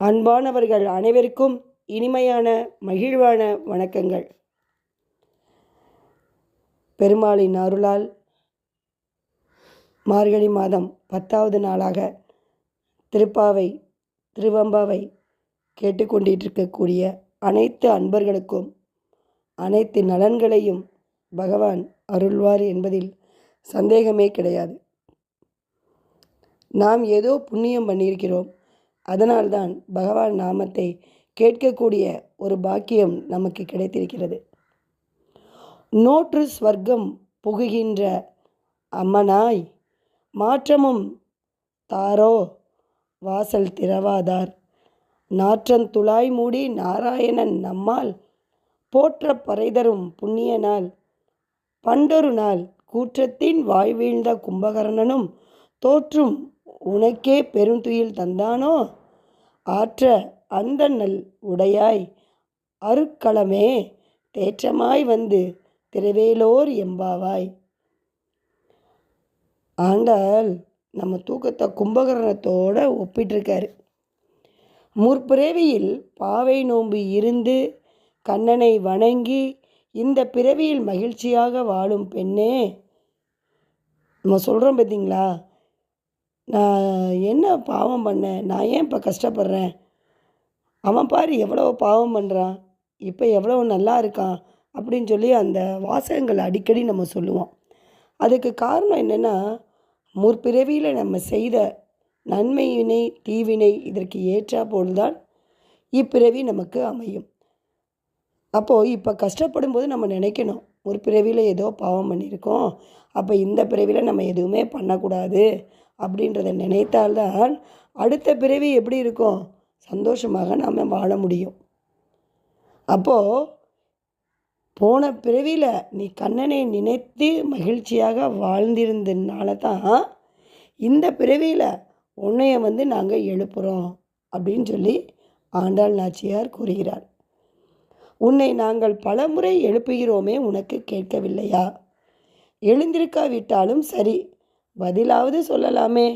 அன்பானவர்கள் அனைவருக்கும் இனிமையான மகிழ்வான வணக்கங்கள். பெருமாளின் அருளால் மார்கழி மாதம் பத்தாவது நாளாக திருப்பாவை திருவம்பாவை கேட்டுக்கொண்டிருக்கக்கூடிய அனைத்து அன்பர்களுக்கும் அனைத்து நலன்களையும் பகவான் அருள்வார் என்பதில் சந்தேகமே கிடையாது. நாம் ஏதோ புண்ணியம் பண்ணியிருக்கிறோம். அதனால்தான் பகவான் நாமத்தை கேட்கக்கூடிய ஒரு பாக்கியம் நமக்கு கிடைத்திருக்கிறது. நோற்று ஸ்வர்க்கம் புகுகின்ற அம்மனாய் மாற்றமும் தாரோ வாசல் திறவாதார். நாற்றந்துளாய் மூடி நாராயணன் நம்மால் போற்ற பறைதரும் புண்ணிய நாள் பண்டொரு நாள் கூற்றத்தின் வாய்வீழ்ந்த கும்பகர்ணனும் தோற்றும் உனக்கே பெருந்துயில் தந்தானோ? ஆற்ற அந்த நல் உடையாய். அருக்களமே தேற்றமாய் வந்து திருவேலோர் எம்பாவாய். ஆண்டாள் நம்ம தூக்கத்தை கும்பகரணத்தோட ஒப்பிட்டிருக்காரு. முற்பிறவியில் பாவை நோம்பு இருந்து கண்ணனை வணங்கி இந்த பிறவியில் மகிழ்ச்சியாக வாழும் பெண்ணே. நம்ம சொல்கிறோம் பார்த்தீங்களா நான் என்ன பாவம் பண்ணேன் நான் ஏன் இப்போ கஷ்டப்படுறேன்? அவன் பாரு எவ்வளோ பாவம் பண்ணுறான் இப்போ எவ்வளோ நல்லா இருக்கான் அப்படின்னு சொல்லி அந்த வாசகங்களை அடிக்கடி நம்ம சொல்லுவோம். அதுக்கு காரணம் என்னென்னா முற்பிறவியில் நம்ம செய்த நன்மையினை தீவினை இதற்கு ஏற்றா போல்தான் இப்பிறவி நமக்கு அமையும். அப்போது இப்போ கஷ்டப்படும் போது நம்ம நினைக்கணும் ஒரு பிறவியில் ஏதோ பாவம் பண்ணியிருக்கோம். அப்போ இந்த பிறவியில் நம்ம எதுவுமே பண்ணக்கூடாது. அப்படின்றத நினைத்தால்தான் அடுத்த பிறவி எப்படி இருக்கும்? சந்தோஷமாக நாம் வாழ முடியும். அப்போது போன பிறவியில் நீ கண்ணனை நினைத்து மகிழ்ச்சியாக வாழ்ந்திருந்ததுனால தான் இந்த பிறவியில் உன்னைய வந்து நாங்கள் எழுப்புகிறோம் அப்படின்னு சொல்லி ஆண்டாள் நாச்சியார் கூறுகிறார். உன்னை நாங்கள் பலமுறை எழுப்புகிறோமே உனக்கு கேட்கவில்லையா? எழுந்திருக்காவிட்டாலும் சரி பதிலாவது சொல்லலாமே.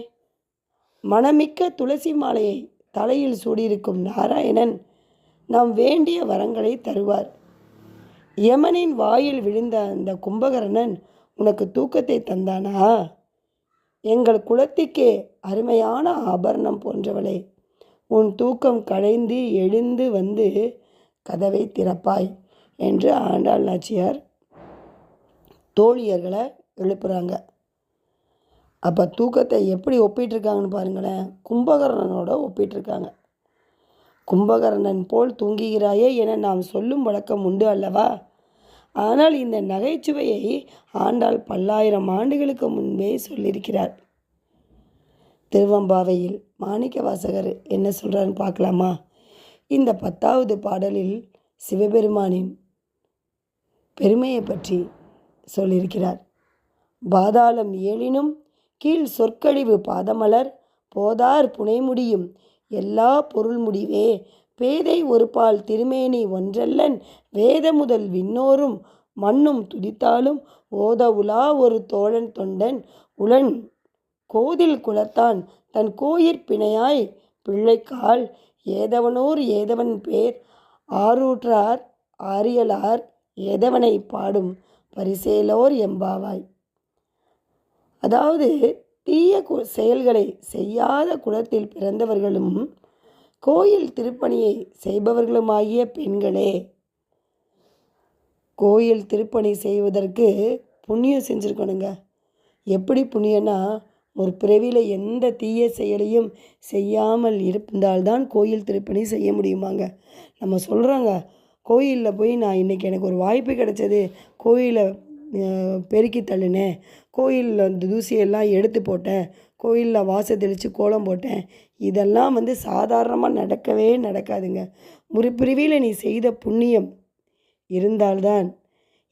மனமிக்க துளசி மாலையை தலையில் சூடியிருக்கும் நாராயணன் நாம் வேண்டிய வரங்களை தருவார். யமனின் வாயில் விழுந்த அந்த கும்பகர்ணன் உனக்கு தூக்கத்தை தந்தானா? எங்கள் குலத்திற்கே அருமையான ஆபரணம் போன்றவளே உன் தூக்கம் களைந்து எழுந்து வந்து கதவை திறப்பாய் என்று ஆண்டாள் நாச்சியார் தோழியர்களை எழுப்புகிறாங்க அப்போ தூக்கத்தை எப்படி ஒப்பிட்டிருக்காங்கன்னு பாருங்களேன். கும்பகர்ணனோட ஒப்பிட்டிருக்காங்க. கும்பகர்ணன் போல் தூங்குகிறாயே என நாம் சொல்லும் வழக்கம் உண்டு அல்லவா? ஆனால் இந்த நகைச்சுவையை ஆண்டாள் பல்லாயிரம் ஆண்டுகளுக்கு முன்பே சொல்லியிருக்கிறார் திருவம்பாவையில் மாணிக்க வாசகர் என்ன சொல்கிறான்னு பார்க்கலாமா? இந்த பத்தாவது பாடலில் சிவபெருமானின் பெருமையை பற்றி சொல்லியிருக்கிறார். பாதாளம் ஏழினும் கீழ் சொற்கழிவு பாதமலர் போதார் புனைமுடியும் எல்லா பொருள் முடிவே பேதை ஒருபால் திருமேனி ஒன்றல்லன் வேத முதல் விண்ணோரும் மண்ணும் துதித்தாலும் ஓத உலா ஒரு தோழன் தொண்டன் உளன் கோதில் குலத்தான் தன் கோயிற் பிணையாய் பிள்ளைக்கால் ஏதவனோர் ஏதவன் பேர் ஆரூற்றார் ஆரியலார் ஏதவனை பாடும் பரிசேலோர் எம்பாவாய். அதாவது தீய கு செயல்களை செய்யாத குலத்தில் பிறந்தவர்களும் கோயில் திருப்பணியை செய்பவர்களுமாகிய பெண்களே. கோயில் திருப்பணி செய்வதற்கு புண்ணியம் செஞ்சுருக்கணுங்க. எப்படி புண்ணியன்னா ஒரு பிறவியில் எந்த தீய செயலையும் செய்யாமல் இருந்தால்தான் கோயில் திருப்பணி செய்ய முடியுமாங்க. நம்ம சொல்கிறோங்க கோயிலில் போய் நான் இன்றைக்கி எனக்கு ஒரு வாய்ப்பு கிடைச்சது கோயிலை பெருக்கி தள்ளினேன். கோயிலில் அந்த தூசியெல்லாம் எடுத்து போட்டேன். கோயிலில் வாசை தெளித்து கோலம் போட்டேன். இதெல்லாம் வந்து சாதாரணமாக நடக்கவே நடக்காதுங்க. முற்பிறவியில் நீ செய்த புண்ணியம் இருந்தால்தான்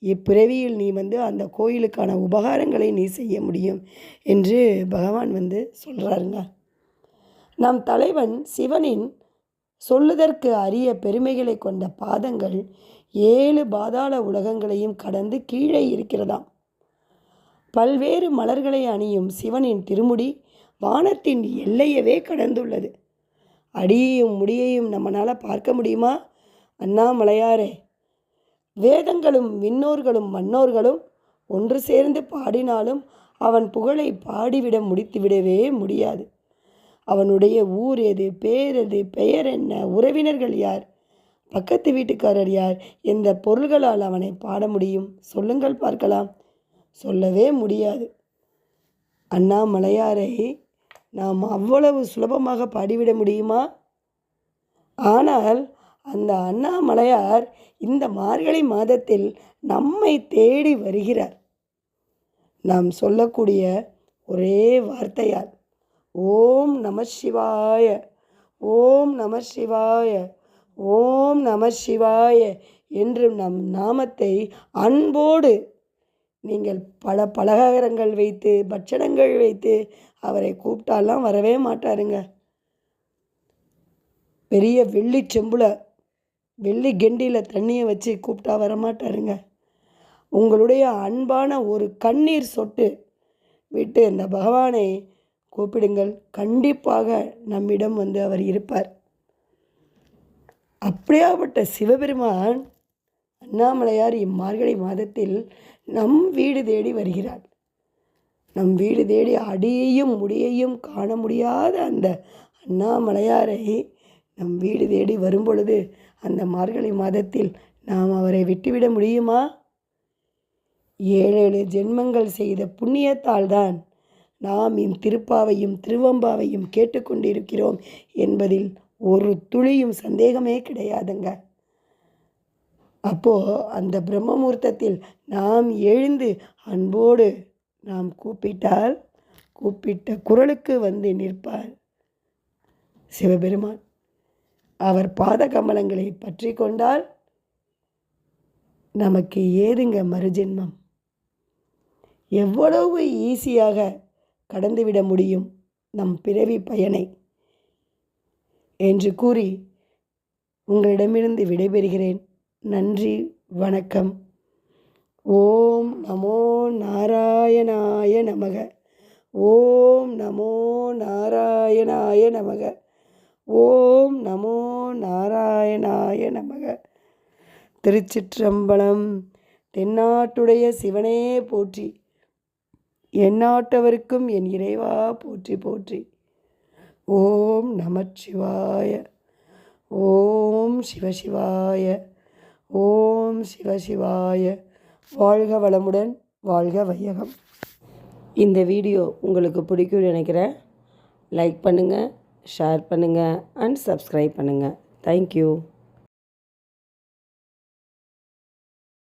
இப்பிறவியில் நீ வந்து அந்த கோயிலுக்கான உபகாரங்களை நீ செய்ய முடியும் என்று பகவான் வந்து சொல்கிறாருங்க நம் தலைவன் சிவனின் சொல்லுதற்கு அரிய பெருமைகளை கொண்ட பாதங்கள் ஏழு பாதாள உலகங்களையும் கடந்து கீழே இருக்கிறதாம். பல்வேறு மலர்களை அணியும் சிவனின் திருமுடி வானத்தின் எல்லையவே கடந்துள்ளது. அடியையும் முடியையும் நம்மளால் பார்க்க முடியுமா? அண்ணாமலையாரே வேதங்களும் விண்ணோர்களும் மன்னோர்களும் ஒன்று சேர்ந்து பாடினாலும் அவன் புகழை பாடிவிட முடித்துவிடவே முடியாது. அவனுடைய ஊர் எது பேர் எது பெயர் என்ன உறவினர்கள் யார் பக்கத்து வீட்டுக்காரர் யார் எந்த பொருள்களால் அவனை பாட முடியும்? சொல்லுங்கள் பார்க்கலாம். சொல்லவே முடியாது. அண்ணாமலையாரை நாம் அவ்வளவு சுலபமாக பாடிவிட முடியுமா? ஆனால் அந்த அண்ணாமலையார் இந்த மார்கழி மாதத்தில் நம்மை தேடி வருகிறார். நாம் சொல்லக்கூடிய ஒரே வார்த்தையால். ஓம் நம சிவாய ஓம் நம சிவாய ஓம் நம சிவாய என்று நம் நாமத்தை அன்போடு நீங்கள் பல பலகாரங்கள் வைத்து பட்சணங்கள் வைத்து அவரை கூப்பிட்டாலாம் வரவே மாட்டாருங்க. பெரிய வெள்ளி செம்புல வெள்ளி கெண்டியில் தண்ணியை வச்சு கூப்பிட்டா வரமாட்டாருங்க. உங்களுடைய அன்பான ஒரு கண்ணீர் சொட்டு விட்டு இந்த பகவானை கூப்பிடுங்கள். கண்டிப்பாக நம்மிடம் வந்து அவர் இருப்பார். அப்படியாப்பட்ட சிவபெருமான் அண்ணாமலையார் இம்மார்கழி மாதத்தில் நம் வீடு தேடி வருகிறார். நம் வீடு தேடி அடியையும் முடியையும் காண முடியாத அந்த அண்ணாமலையாரை நம் வீடு தேடி வரும் பொழுது அந்த மார்கழி மாதத்தில் நாம் அவரை விட்டுவிட முடியுமா? ஏழேழு ஜென்மங்கள் செய்த புண்ணியத்தால் தான் நாம் இம் திருப்பாவையும் திருவம்பாவையும் கேட்டுக்கொண்டிருக்கிறோம் என்பதில் ஒரு துளியும் சந்தேகமே கிடையாதுங்க. அப்போ அந்த பிரம்மமூர்த்தத்தில் நாம் எழுந்து அன்போடு நாம் கூப்பிட்டால் கூப்பிட்ட குரலுக்கு வந்து நிற்பார் சிவபெருமான். அவர் பாத கமலங்களை பற்றி கொண்டால் நமக்கு ஏதுங்க மறுஜென்மம்? எவ்வளவு ஈஸியாக கடந்துவிட முடியும் நம் பிறவி பயனை. என்று கூறி உங்களிடமிருந்து விடைபெறுகிறேன். நன்றி வணக்கம். ஓம் நமோ நாராயணாய நமக. ஓம் நமோ நாராயணாய நமக. ஓம் நமோ நாராயணாய நமக. திருச்சிற்றம்பலம் தென்னாட்டுடைய சிவனே போற்றி. எண்ணாட்டவருக்கும் என் இறைவா போற்றி போற்றி. ஓம் நமச்சிவாய. ஓம் சிவசிவாய. ஓம் சிவசிவாய. வாழ்க வளமுடன் வாழ்க வையகம். இந்த வீடியோ உங்களுக்கு பிடிக்கும்னு நினைக்கிறேன். லைக் பண்ணுங்கள் ஷேர் பண்ணுங்கள் அண்ட் சப்ஸ்கிரைப் பண்ணுங்கள் தேங்க்யூ